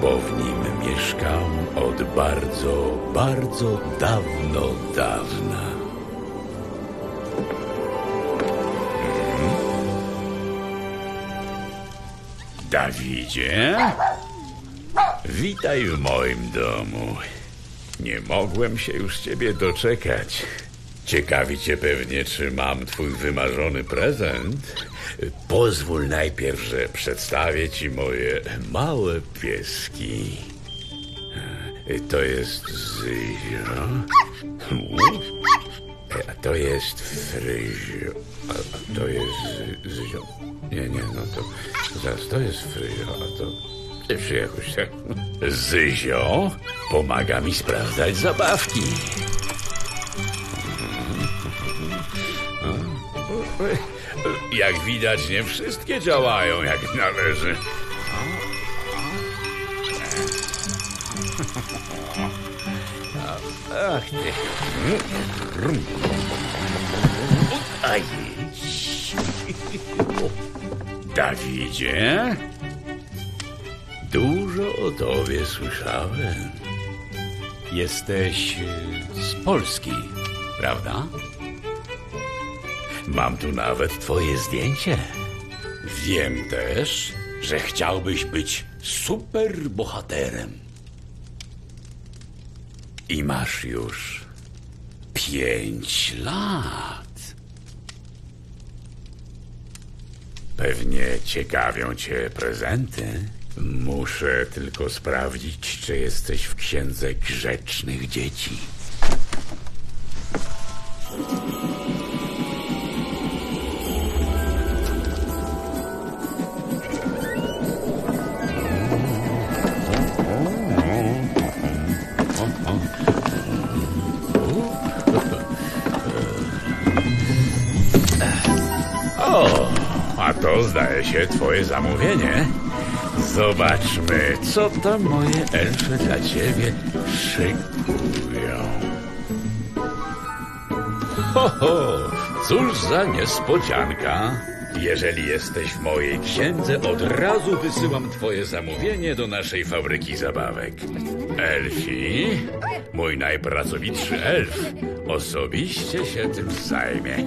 bo w nim mieszkam od bardzo, bardzo dawno, dawna. Dawidzie? Witaj w moim domu. Nie mogłem się już ciebie doczekać. Ciekawi cię pewnie, czy mam twój wymarzony prezent. Pozwól najpierw, że przedstawię ci moje małe pieski. To jest Zyzio. A to jest Fryzio. A to jest Zy- Zyzio. Nie, nie, no to zaraz to jest Fryzio, a to czy jakoś tak. Zyzio pomaga mi sprawdzać zabawki. Jak widać, nie wszystkie działają jak należy. Ach. Dawidzie? Dużo o tobie słyszałem. Jesteś z Polski, prawda? Mam tu nawet twoje zdjęcie. Wiem też, że chciałbyś być super bohaterem. I masz już pięć lat. Pewnie ciekawią cię prezenty. Muszę tylko sprawdzić, czy jesteś w księdze grzecznych dzieci. To zdaje się twoje zamówienie. Zobaczmy, co tam moje elfy dla ciebie szykują. Ho, ho, cóż za niespodzianka. Jeżeli jesteś w mojej księdze, od razu wysyłam twoje zamówienie do naszej fabryki zabawek. Elfi, mój najpracowitszy elf, osobiście się tym zajmie.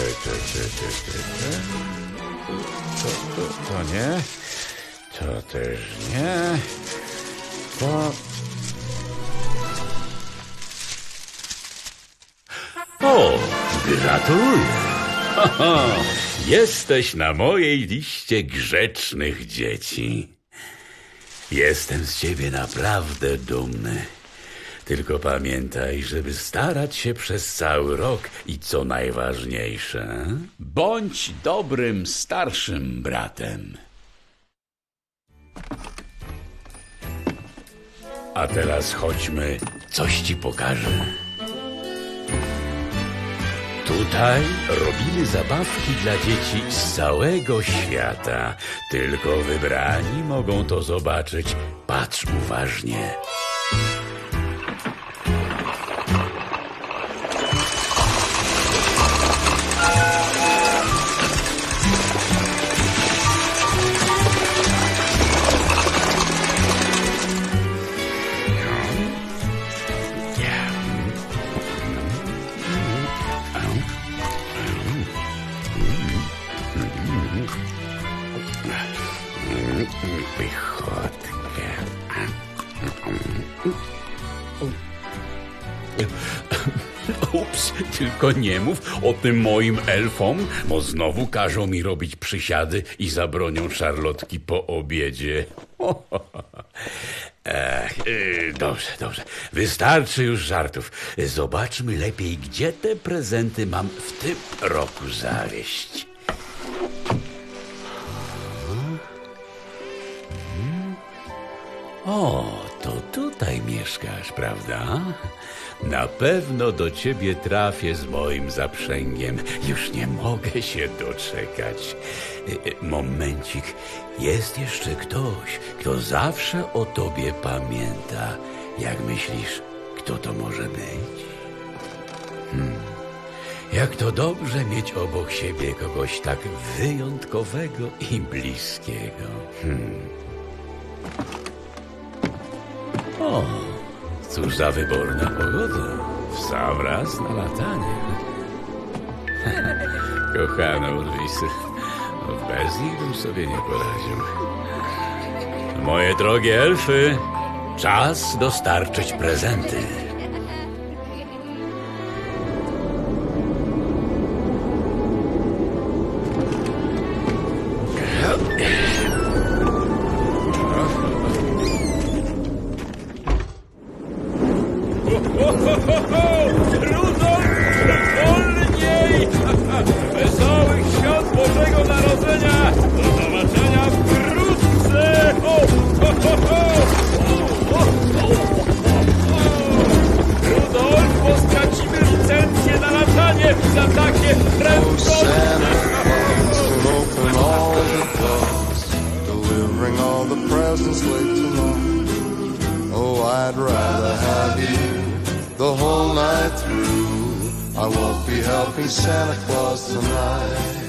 Y, To, to, to, to, to, to. Nie. To też nie. To... O, gratuluję. Jesteś na mojej liście grzecznych dzieci. Jestem z ciebie naprawdę dumny. Tylko pamiętaj, żeby starać się przez cały rok i co najważniejsze, bądź dobrym starszym bratem. A teraz chodźmy, coś ci pokażę. Tutaj robimy zabawki dla dzieci z całego świata. Tylko wybrani mogą to zobaczyć. Patrz uważnie. Tylko nie mów o tym moim elfom, bo znowu każą mi robić przysiady i zabronią szarlotki po obiedzie. Ech, yy, dobrze, dobrze. Wystarczy już żartów. Zobaczmy lepiej, gdzie te prezenty mam w tym roku zawieść. O, tutaj mieszkasz, prawda? Na pewno do ciebie trafię z moim zaprzęgiem. Już nie mogę się doczekać. Y, y, Momencik, jest jeszcze ktoś, kto zawsze o tobie pamięta. Jak myślisz, kto to może być? Hmm. Jak to dobrze mieć obok siebie kogoś tak wyjątkowego i bliskiego. O, cóż za wyborna pogoda. W sam raz na latanie. Kochane Urwisy, bez nich bym sobie nie poradził. Moje drogie elfy, czas dostarczyć prezenty. Oh, I'd rather have you the whole night through. I won't be helping Santa Claus tonight.